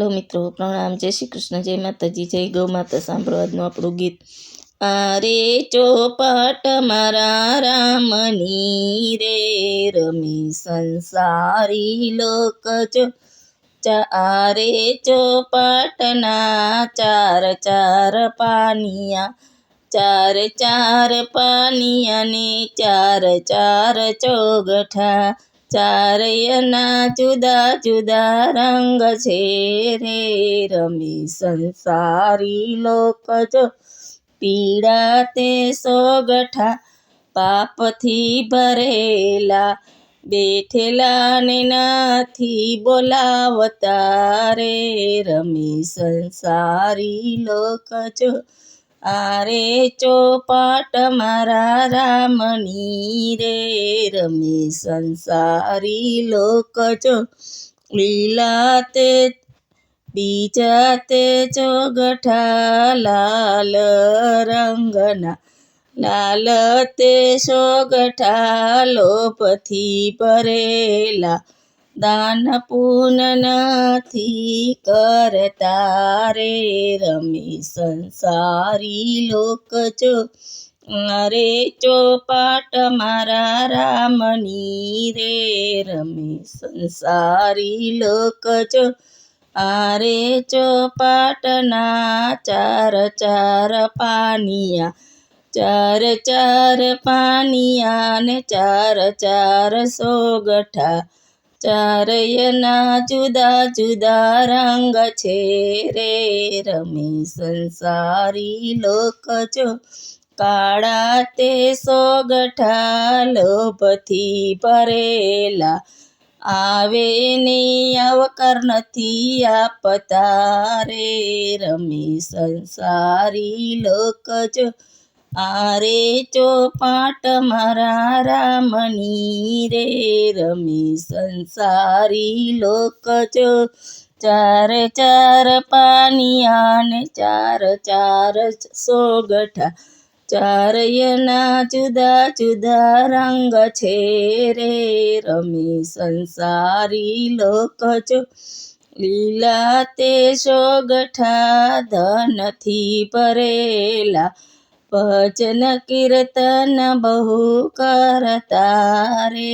Hello મિત્રો, પ્રણામ, જય શ્રી કૃષ્ણ, જય માતાજી, જય ગૌ માતા, સાંભળો આજનું આપણું ગીત. આરે ચોપટ મારા રામની રે, રમી સંસારી લોક જો ચારે ચોપટના ચાર ચાર પાનિયા, ચાર ચાર પાનિયા ને ચાર ચાર ચોગઠા ચારયના જુદા જુદા રંગ છે રે રમી સંસારી લોક જો. પીડા તે સોગઠા પાપથી ભરેલા, બેઠેલા ને નાથી બોલાવતા રે રમી સંસારી લોક જો. આરે ચોપાટ મારા રામની રે, રમે સંસારી લોક જો લીલા તે, બીજા તે ચોગઠા લાલ રંગના. લાલ તે સોગઠા લોપથી ભરેલા. દાન પૂન નથી કરતા રે, રમી સંસારી લોક જો અરે ચોપાટ મારા રામની રે, રમી સંસારી લોક જો આરે ચોપાટના ચાર ચાર પાનિયા, ચાર ચાર પાનિયા ને ચાર ચાર સોગઠા ચારયના જુદા જુદા રંગ છે રે રમી સંસારી લોક જો. કાળા તે સોગઠા લોભથી ભરેલા. આવે ની અવકર નથી આપતા રે રમી સંસારી લોક જો. આરે ચોપાટ મારા રામની રે, રમી સંસારી લોક જો. ચાર ચાર પાનિયા ને ચાર ચાર સોગઠા. ચારયના જુદા જુદા રંગ છે રે, રમી સંસારી લોક જો. લીલા તે સોગઠા ધનથી ભરેલા ભજન કીર્તન બહુ કરતા રે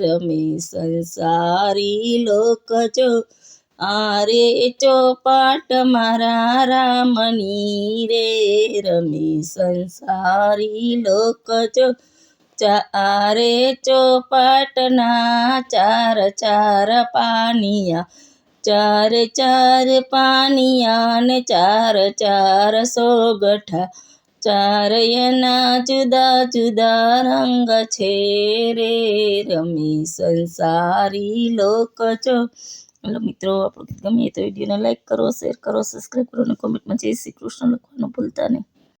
રમે સંસારી લોક જો આરે ચોપાટ મારા રામની રે રમે સંસારી લોક જો ચારે ચોપાટના ચાર ચાર પાનિયા ચાર ચાર પાનિયા ને ચાર ચાર સોગઠા ચારયના જુદા જુદા રંગ છે રે રમી સંસારી લોક છો. હલો મિત્રો, આપણું ગમીએ તો વિડીયોને લાઈક કરો શેર કરો સબસ્ક્રાઈબ કરો અને કોમેન્ટમાં જય શ્રી કૃષ્ણ લખવાનું ભૂલતા નહીં.